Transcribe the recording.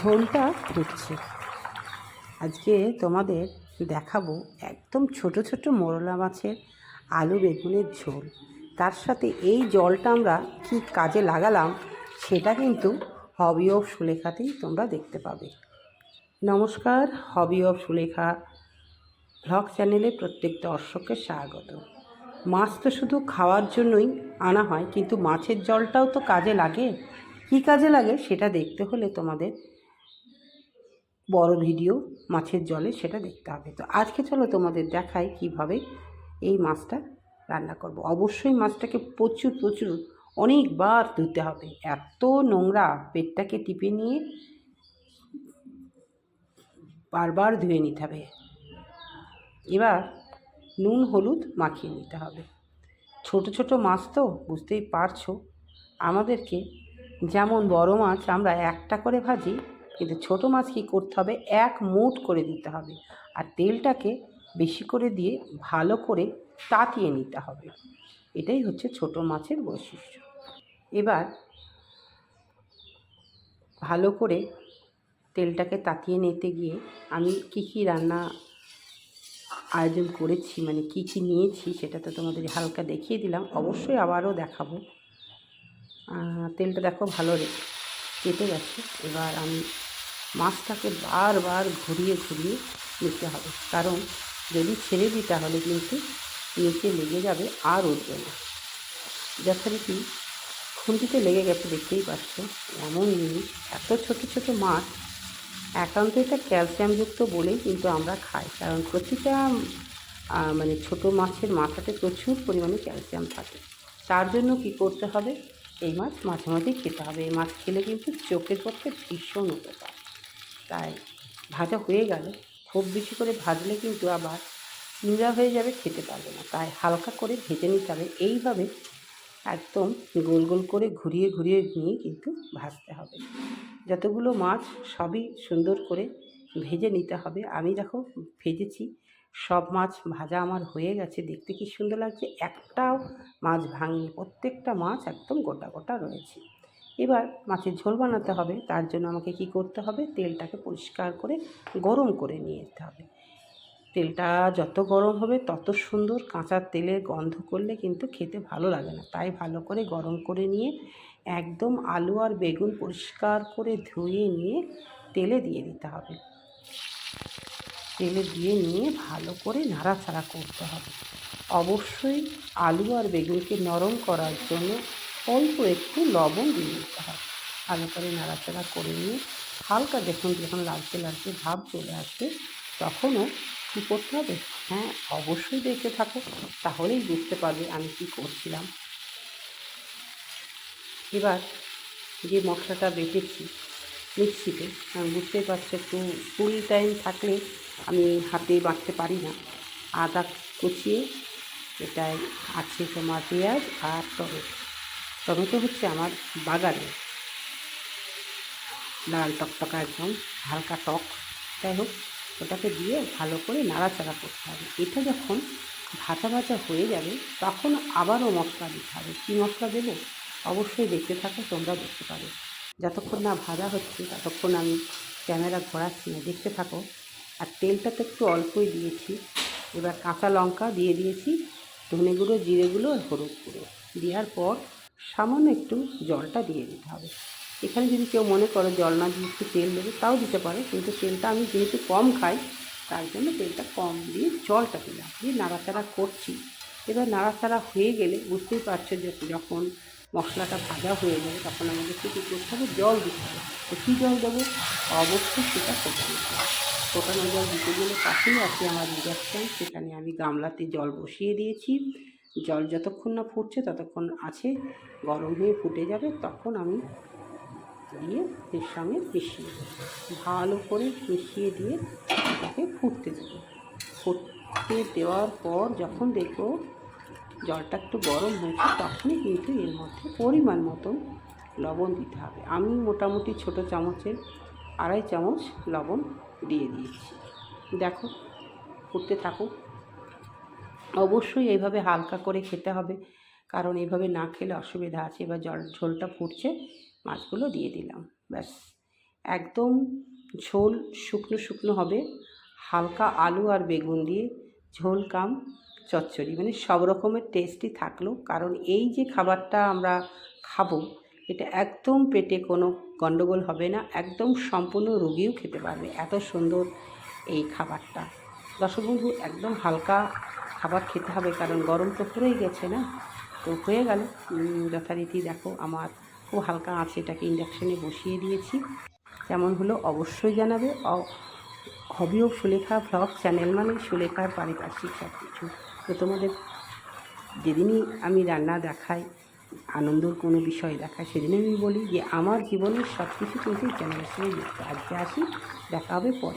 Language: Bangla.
ঝোলটা ফুটছে আজকে তোমাদের দেখাবো একদম ছোট ছোট মোরলা মাছের আলু বেগুনের ঝোল। তার সাথে এই জলটা আমরা কী কাজে লাগালাম সেটা কিন্তু হবি অফ সুলেখাতেই তোমরা দেখতে পাবে। নমস্কার, হবি অফ সুলেখা ব্লগ চ্যানেলে প্রত্যেক দর্শককে স্বাগত। মাছ তো শুধু খাওয়ার জন্যই আনা হয়, কিন্তু মাছের জলটাও তো কাজে লাগে। কী কাজে লাগে সেটা দেখতে হলে তোমাদের বড় ভিডিও মাছের জলে সেটা দেখতে হবে। তো আজকে চলো তোমাদের দেখাই কীভাবে এই মাছটা রান্না করব। অবশ্যই মাছটাকে প্রচুর প্রচুর অনেকবার ধুতে হবে। এত নোংরা পেটটাকে টিপে নিয়ে বারবার ধুয়ে নিতে হবে। এবার নুন, হলুদ মাখিয়ে নিতে হবে। ছোট ছোট মাছ তো বুঝতেই পারছ। আমাদেরকে যেমন বড় মাছ আমরা একটা করে ভাজি কিন্তু ছোট মাছ কী করতে হবে? এক মুঠ করে দিতে হবে। আর তেলটাকে বেশি করে দিয়ে ভালো করে তাতিয়ে নিতে হবে। এটাই হচ্ছে ছোট মাছের বৈশিষ্ট্য। এবার ভালো করে তেলটাকে তাতিয়ে নিতে গিয়ে আমি কী কী রান্না আয়োজন করেছি মানে কী কী নিয়েছি সেটা তো তোমাদের হালকা দেখিয়ে দিলাম। অবশ্যই আবারও দেখাবো। তেলটা দেখো ভালো রে কেটে গেছে। এবার আমি মাছটাকে বারবার ঘুরিয়ে ঘুরিয়ে নিতে হবে। কারণ যদি ছেড়ে দিই তাহলে কিন্তু নিচে লেগে যাবে আর উঠবে না। যথারীতি খুন্তিতে লেগে গেছে, দেখতেই পাচ্ছ। এমন জিনিস, এত ছোট ছোট মাছ, একান্ত এটা ক্যালসিয়ামযুক্ত বলেই কিন্তু আমরা খাই। কারণ প্রতিটা মানে ছোট মাছের মাথাতে প্রচুর পরিমাণে ক্যালসিয়াম থাকে। তার জন্য কি করতে হবে? এই মাছ মাঝে মাঝে খেতে হবে। এই মাছ খেলে কিন্তু চোখের পক্ষে ভীষণ উপকার। তাই ভাজা হয়ে গেল। খুব বেশি করে ভাজলে কিন্তু আবার নীলা হয়ে যাবে, খেতে পারবে না। তাই হালকা করে ভেজে নিতে হবে। এইভাবে একদম গোল গোল করে ঘুরিয়ে ঘুরিয়ে নিয়ে কিন্তু ভাজতে হবে। যতগুলো মাছ সবই সুন্দর করে ভেজে নিতে হবে। আমি দেখো ভেজেছি, সব মাছ ভাজা আমার হয়ে গেছে। দেখতে কি সুন্দর লাগছে। একটাও মাছ ভাঙিনি। প্রত্যেকটা মাছ একদম গোটা গোটা রয়েছে। এবার মাছের ঝোল বানাতে হবে, তার জন্য আমাকে কি করতে হবে? তেলটাকে পরিষ্কার করে গরম করে নিয়ে যেতে হবে। তেলটা যত গরম হবে, তত সুন্দর কাঁচা তেলের গন্ধ করলে কিন্তু খেতে ভালো লাগে না। তাই ভালো করে গরম করে নিয়ে একদম আলু আর বেগুন পরিষ্কার করে ধুয়ে নিয়ে তেলে দিয়ে দিতে হবে। তেলে দিয়ে নিয়ে ভালো করে নাড়াচাড়া করতে হবে। অবশ্যই আলু আর বেগুনকে নরম করার জন্য অল্প একটু লবণ দিয়ে দিতে হবে ভালো করে নাড়াচাড়া করে নিয়ে হালকা দেখুন যখন লালচে লালচে ভাব চলে আসবে, তখনও কী করতে হবে? হ্যাঁ অবশ্যই দেখতে থাকো, তাহলেই বুঝতে পারবে আমি কী করছিলাম। এবার যে মশলাটা বেটেছি মিক্সিতে আমি বুঝতেই পারছ একটু ফুল টাইম থাকলে আমি হাতে বাটতে পারি না। আদা কুচিয়ে, এটাই আছে তোমার পেঁয়াজ আর টমেটো। টমেটো হচ্ছে আমার বাগানে লাল টকটকা একদম হালকা টক। যাই হোক, ওটাকে দিয়ে ভালো করে নাড়াচাড়া করতে হবে। এটা যখন ভাজা ভাজা হয়ে যাবে, তখন আবারও মশলা দিতে হবে। কী মশলা দেবো? অবশ্যই দেখতে থাকো তোমরা দেখতে পাবে। যতক্ষণ না ভাজা হচ্ছে, ততক্ষণ আমি ক্যামেরা ঘোরাচ্ছি না, দেখতে থাকো। আর তেলটা তো একটু অল্পই দিয়েছি। এবার কাঁচা লঙ্কা দিয়ে দিয়েছি ধনে গুঁড়ো জিরে গুঁড়ো হলুদ গুঁড়ো। দেওয়ার পর সামান্য একটু জলটা দিয়ে দিতে হবে। এখানে যদি কেউ মনে করো জল না দিয়ে একটু তেল দেবে, তাও দিতে পারে। কিন্তু তেলটা আমি যেহেতু কম খাই, তার জন্য তেলটা কম দিয়ে জলটা দিলাম। দিয়ে নাড়াচাড়া করছি। এবার নাড়াচাড়া হয়ে গেলে বুঝতেই পারছ যে যখন মশলাটা ভাজা হয়ে যাবে, তখন আমাদেরকে কী করতে হবে? জল দিতে হবে। তো কী জল দেবো? অবশ্যই সেটা করতে হবে ফোটানো জল দিতে গেলে পাশেই আছে আমার ইন্ডাকশান সেখানে আমি গামলাতে জল বসিয়ে দিয়েছি। জল যতক্ষণ না ফুটছে ততক্ষণ আছে, গরম হয়ে ফুটে যাবে, তখন আমি দিয়ে এর সঙ্গে মিশিয়ে ভালো করে মিশিয়ে দিয়ে এটাকে ফুটতে দেবো। ফুটতে দেওয়ার পর যখন দেখব জলটা একটু গরম হয়েছে, তখনই কিন্তু এর মধ্যে পরিমাণ মতন লবণ দিতে হবে। আমি মোটামুটি ছোট চামচের আড়াই চামচ লবণ দিয়ে দিয়েছি। দেখো, ফুটতে থাকুক। অবশ্যই এইভাবে হালকা করে খেতে হবে। কারণ এইভাবে না খেলে অসুবিধা আছে। এবার জল, ঝোলটা ফুটছে, মাছগুলো দিয়ে দিলাম। ব্যাস। একদম ঝোল শুকনো শুকনো হবে। হালকা আলু আর বেগুন দিয়ে ঝোল কাম চচ্চড়ি। মানে সব রকমের টেস্টই থাকল। কারণ এই যে খাবারটা আমরা খাব, এটা একদম পেটে কোনো গণ্ডগোল হবে না। একদম সম্পূর্ণ রোগীও খেতে পারবে। এত সুন্দর এই খাবারটা। দর্শক বন্ধু, একদম হালকা খাবার খেতে হবে, কারণ গরম তো পড়েই গেছে না? তো হয়ে গেল। যথারীতি দেখো, আমার খুব হালকা আছে এটাকে ইন্ডাকশানে বসিয়ে দিয়েছি। কেমন হলো অবশ্যই জানাবে। হবিও সুলেখা ব্লগ চ্যানেল মানে সুলেখার পারিপার্শ্বিক সব কিছু তো তোমাদের যেদিনই আমি রান্না দেখাই, আনন্দর কোনো বিষয় দেখাই, সেদিনই আমি বলি যে, আমার জীবনের সব কিছু কিন্তু চ্যানেলের সঙ্গে আজকে আসি, দেখা হবে পরে।